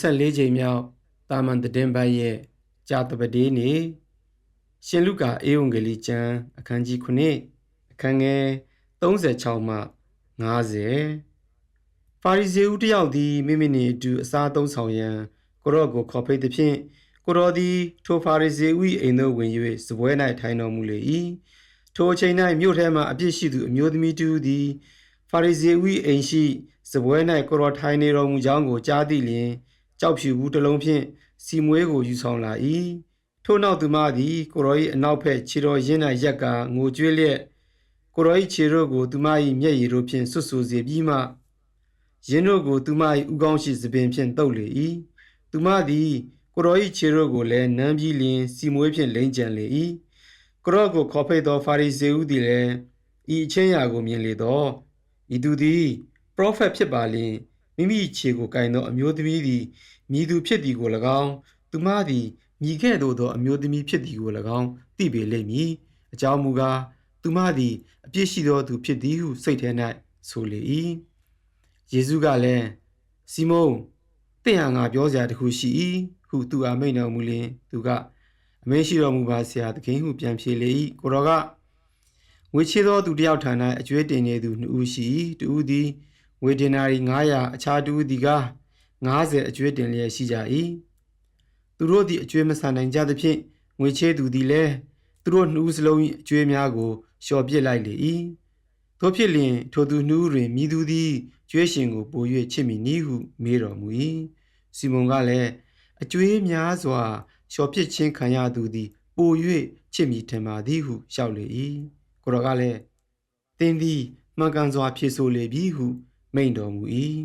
24ချိန်မြောက်တာမန်တည်င်းပတ်ရဲ့ကြာတပတေးနေ့ရှင်လုကာအေဝံဂေလိကျမ်းအခန်းကြီး9အခန်းငယ်36မှ50ပါရီဇေဦးတယောက်သည်မိမိနှင့်အတူအစားသုံးဆောင်ရန်ကိုရော့ကိုခေါ်ဖိတ်သည်ဖြင့်ကိုရော့သည်ထိုပါရီဇေဦး၏အိမ်သို့ဝင်၍စပွဲ၌ထိုင်တော်မူလေ၏ထိုအချိန်၌မြို့ထဲမှအပြစ်ရှိသူအမျိုးသမီးတူသည်ပါရီဇေဦး၏အိမ်ရှိစပွဲ၌ကိုရော့ထိုင်နေတော်မူကြောင်းကိုကြားသိလျှင် ကြောက်ဖြူဘူးတစ်လုံးဖြင့်စီမွေးကိုယူဆောင်လာ၏ထို့နောက်သူမသည်ကိုရော့၏အနောက်ဘက်ခြေတော်ရင်း၌ရက်ကာငိုကြွေးလျက်ကိုရော့၏ခြေတို့ကိုသူမ၏မျက်ရည်တို့ဖြင့်ဆွတ်ဆူစေပြီးမှရင်းတို့ကိုသူမ၏ဥကောင်းရှိသပင်ဖြင့်တုပ်လေ၏သူမသည်ကိုရော့၏ခြေတို့ကိုလည်းနမ်းပြီးလျင်စီမွေးဖြင့်လိမ့်ကြံလေ၏ကိုရော့ကိုခေါ်ဖိတ်သောဖာရိဇေဦးသည်လည်းဤအချင်းရာကိုမြင်လေသောဤသူသည်ပရောဖက်ဖြစ်ပါလျင် မိမိခြေကိုကင်သောအမျိုးသမီးသည်မြည်သူဖြစ်သည်ကို၎င်းသူမသည်မြည်ခဲ့သို့သောအမျိုးသမီးဖြစ်သည်ကို၎င်းသိပေလိမ့်မည်အကြောင်းမူကားသူမသည်အပြစ်ရှိသောသူဖြစ်သည်ဟုစိတ်ထဲ၌ဆိုလေ၏ယေရှုကလည်းစီမုန်တင့်ဟာငါပြောစရာတခုရှိ၏ဟုသူအားမိန့်တော်မူလျင်သူကအမင်းရှိတော်မူပါဆရာသခင်ဟုပြန်ဖြေလေ၏ကိုတော်ကဝေချေသောသူတယောက်ထံ၌အကျွေးတင်နေသူနှစ်ဦးရှိ၏တူဦးသည် ဝေဒနာရီ900အခြားတူဦးသည်က90အကျွေးတင်လျက်ရှိကြ၏သူတို့သည်အကျွေးမဆန်နိုင်ကြသဖြင့်ငွေချေသူသည်လည်းသူတို့နှစ်ဦးစလုံး၏အကျွေးများကိုလျှော်ပစ်လိုက်လေ၏ထို့ဖြစ်လျင်ထိုသူနှစ်ဦးတွင်မိသူသည်ကျွေးရှင်ကိုပို၍ချစ်မိနည်းဟုမေးတော်မူ၏စီမုန်ကလည်းအကျွေးများစွာလျှော်ပစ်ခြင်းခံရသူသည်ပို၍ချစ်မိထင်ပါသည်ဟုလျှောက်လေ၏ကိုတော်ကလည်းသင်သည်မှန်ကန်စွာဖြေဆိုလေပြီဟု မိန့်တော်မူ၏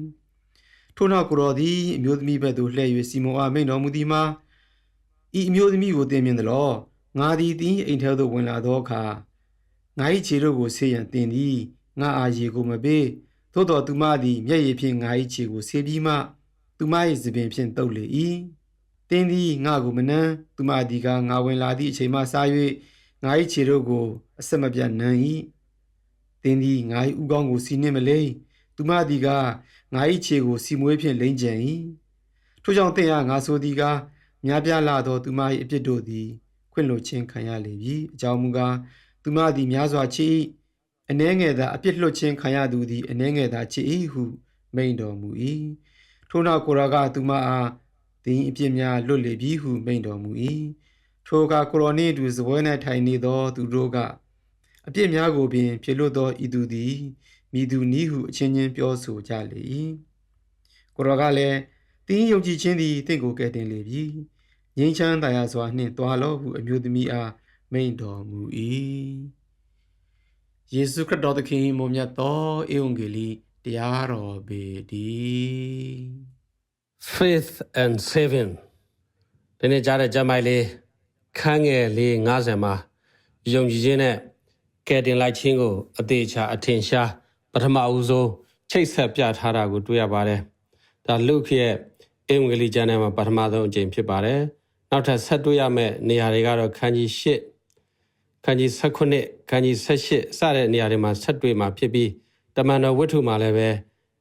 ထို့နောက်ကိုတော်သည်အမျိုးသမီးဘက်သို့လှည့်၍စီမုန်အားမိန့်တော်မူသည်မှာဤအမျိုးသမီးကိုသင်မြင်သလောငါသည်တင်းအိမ်ထဲသို့ဝင်လာသောအခါငါ၏ခြေတို့ကိုဆေးရန်တင်သည်ငါအားရေကိုမပေးသို့တော်သူမသည်မျက်ရည်ဖြင့်ငါ၏ခြေကိုဆေးပြီးမှသူမ၏သပင်ဖြင့်တုပ်လေ၏တင်းသည်ငါကိုမနှမ်းသူမသည်ကငါဝင်လာသည့်အချိန်မှစ၍ငါ၏ခြေတို့ကိုအဆက်မပြတ်နမ်း၏တင်းသည်ငါ၏ဥကောင်းကိုစီနှင့်မလိမ့် သူမသည်ကငါ၏ခြေကိုစီမွေးဖြင့်လိမ့်ကြံ၏ထို့ကြောင့်တင်အားငါဆိုသည်ကများပြားလာသောသူမ၏အပြစ်တို့သည်ခွင့်လွှတ်ခြင်းခံရလေပြီအကြောင်းမူကားသူမသည်များစွာချစ်၏အနှဲငယ်သာအပြစ်လွှတ်ခြင်းခံရသူသည်အနှဲငယ်သာချစ်၏ဟုမိန့်တော်မူ၏ထို့နောက်ကိုရာကသူမအားသင်အပြစ်များလွတ်လေပြီဟုမိန့်တော်မူ၏ထိုအခါကိုရောနှင့်အတူစပွဲ၌ထိုင်နေသောသူတို့ကအပြစ်များကိုပင်ဖြေလွတ်သောဤသူသည် မိသူနီးဟုအချင်းချင်းပြောဆိုကြလေ၏ကိုရောကလည်းတင်းယုံကြည်ခြင်းသည်တင့်ကိုကယ်တင်လေပြီငြိမ်းချမ်းသာရစွာနှင့်တွာလောဟုအမျိုးသမီးအားမိန့်တော်မူ၏ယေရှုခရစ်တော်သခင်မွန်မြတ်သောဧဝံဂေလိတရားတော်ပေတည်း faith and saving ဒီနေ့ကြားတဲ့ကြမ်းမိုက်လေးခန်းငယ်လေး90မှာယုံကြည်ခြင်းနဲ့ကယ်တင်လိုက်ခြင်းကိုအသေးချာအထင်ရှား ပထမအဦးဆုံးချိတ်ဆက်ပြထားတာကိုတွေ့ရပါတယ်ဒါလုခရဲ့အင်္ဂလိပ်ကျမ်းထဲမှာပထမဆုံးအကြိမ်ဖြစ်ပါတယ်နောက်ထပ်ဆက်တွေ့ရမယ့်နေရာတွေကတော့ခန်းကြီး၈ခန်းကြီး၁၉ခန်းကြီး၁၈စတဲ့နေရာတွေမှာဆက်တွေ့မှာဖြစ်ပြီးတမန်တော်ဝတ္ထုမှာလည်းပဲ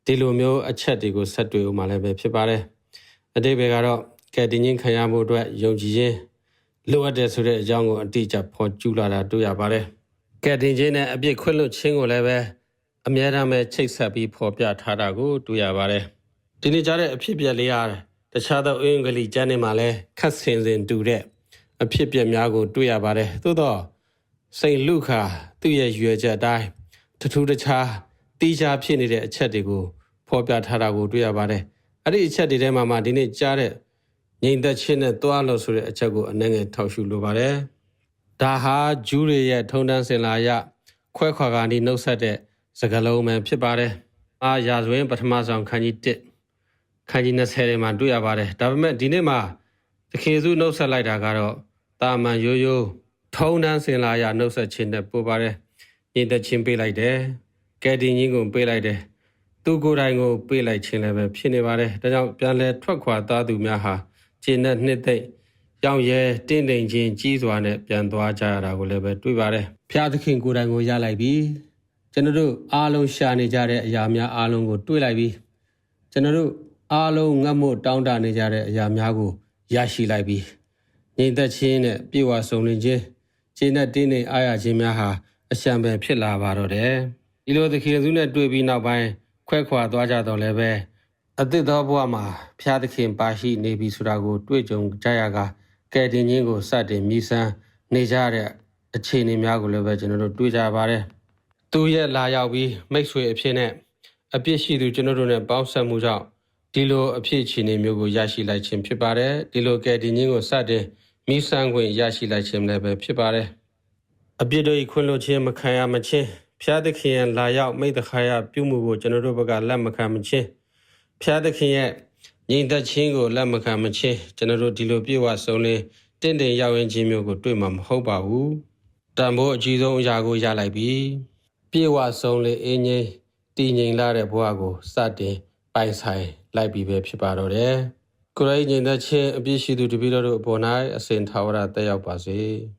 ဒီလိုမျိုးအချက်တွေကိုဆက်တွေ့ဦးမှာလည်းပဲဖြစ်ပါတယ်အတိပ္ပယ်ကတော့ကဲတင်ချင်းခံရမှုအတွက်ယုံကြည်ခြင်းလိုအပ်တယ်ဆိုတဲ့အကြောင်းကိုအတိအကျဖော်ကျူလာတာတွေ့ရပါတယ်ကဲတင်ချင်းနဲ့အပြစ်ခွင့်လွတ်ခြင်းကိုလည်းပဲ အများအားမဲ့ချိတ်ဆက်ပြီးဖော်ပြထားတာကိုတွေ့ရပါတယ်ဒီနေ့ကြားတဲ့အဖြစ်အပျက်လေးအားတခြားသောအင်္ဂလိပ်ကျမ်းတွေမှာလည်းခတ်ဆင်ဆင်တူတဲ့အဖြစ်အပျက်များကိုတွေ့ရပါတယ်သို့တော့စိန်လုခာသူ့ရဲ့ရွယ်ချက်အတိုင်းထထူးတခြားတီးခြားဖြစ်နေတဲ့အချက်တွေကိုဖော်ပြထားတာကိုတွေ့ရပါတယ်အဲ့ဒီအချက်တွေထဲမှာမှဒီနေ့ကြားတဲ့ငြိမ်သက်ခြင်းနဲ့တွားလို့ဆိုတဲ့အချက်ကိုအနည်းငယ်ထောက်ရှုလိုပါတယ်ဒါဟာဂျူးတွေရဲ့ထုံတန်းစင်လာရခွဲခွာကနေနှုတ်ဆက်တဲ့ စကားလုံးပဲဖြစ်ပါတယ်အာရာဇဝင်ပထမဆုံးခန်းကြီး1ခန်းကြီး20ထဲမှာတွေ့ရပါတယ်ဒါပေမဲ့ဒီနေ့မှာသခင်ယေရှုနှုတ်ဆက်လိုက်တာကတော့တာမန်ရိုးရိုးထုံတန်းစင်လာရနှုတ်ဆက်ခြင်းနဲ့ပို့ပါတယ်ညီသက်ချင်းပေးလိုက်တယ်ကယ်တင်ခြင်းကိုပေးလိုက်တယ်သူကိုယ်တိုင်ကိုပေးလိုက်ခြင်းလည်းပဲဖြစ်နေပါတယ်ဒါကြောင့်ပြန်လဲထွက်ခွာသားသူများဟာခြေနဲ့နှစ်သိမ့်ရောင်ရဲတင့်တိမ်ချင်းကြီးစွာနဲ့ပြန်သွားကြရတာကိုလည်းပဲတွေ့ပါတယ်ဖျားသခင်ကိုယ်တိုင်ကိုရလိုက်ပြီ ကျွန်တော်တို့အားလုံးရှာနေကြတဲ့အရာများအားလုံးကိုတွေ့လိုက်ပြီကျွန်တော်တို့အားလုံးငတ်မို့တောင်းတနေကြတဲ့အရာများကိုရရှိလိုက်ပြီးငြိမ်သက်ခြင်းနဲ့ပြေဝဆုံလင်ခြင်းခြေနဲ့တင်းနေအားရခြင်းများဟာအရှံပယ်ဖြစ်လာပါတော့တယ်ဒီလိုသခင်စုနဲ့တွေ့ပြီးနောက်ပိုင်းခွဲခွာသွားကြတော့လည်းပဲအသစ်သောဘဝမှာဖျားသခင်ပါရှိနေပြီဆိုတာကို တွေ့ကြုံကြရကကဲတင်ခြင်းကိုစတင်မြည်ဆန်းနေကြတဲ့အခြေအနေများကိုလည်းပဲကျွန်တော်တို့တွေ့ကြပါတယ် သူရဲ့လာရောက်ပြီးမိတ်ဆွေအဖြစ်နဲ့အပြစ်ရှိသူကျွန်တော်တို့နဲ့ပေါင်းဆက်မှုကြောင့်ဒီလိုအဖြစ်အခြေအနေမျိုးကိုရရှိလိုက်ခြင်းဖြစ်ပါတယ်ဒီလိုကဲဒီညင်းကိုစတင်မိဆန်းခွင့်ရရှိလိုက်ခြင်းလည်းပဲဖြစ်ပါတယ်အပြစ်တို့ဤခွင့်လွှတ်ခြင်းမခံရမချင်းဖျားသခင်ရဲ့လာရောက်မိတ္တခါရပြုမှုကိုကျွန်တော်တို့ဘက်ကလက်မခံမချင်းဖျားသခင်ရဲ့ညီသက်ခြင်းကိုလက်မခံမချင်းကျွန်တော်တို့ဒီလိုပြေဝဆုံးလေးတင့်တယ်ရောက်ရင်ခြင်းမျိုးကိုတွေ့မှာမဟုတ်ပါဘူးတန်ဖိုးအကြီးဆုံးအရာကိုရလိုက်ပြီ ပြေဝဆုံးလေးအင်းငိမ့်တည်ငြိမ်လာတဲ့ဘဝကိုစတင်ပိုင်ဆိုင်လိုက်ပြီးပဲဖြစ်ပါတော့တယ်။ကိုရိုင်းငြိမ်သက်ခြင်းအပြည့်ရှိသူတပည့်တော်တို့အပေါ်၌အစဉ်ထာဝရတက်ရောက်ပါစေ။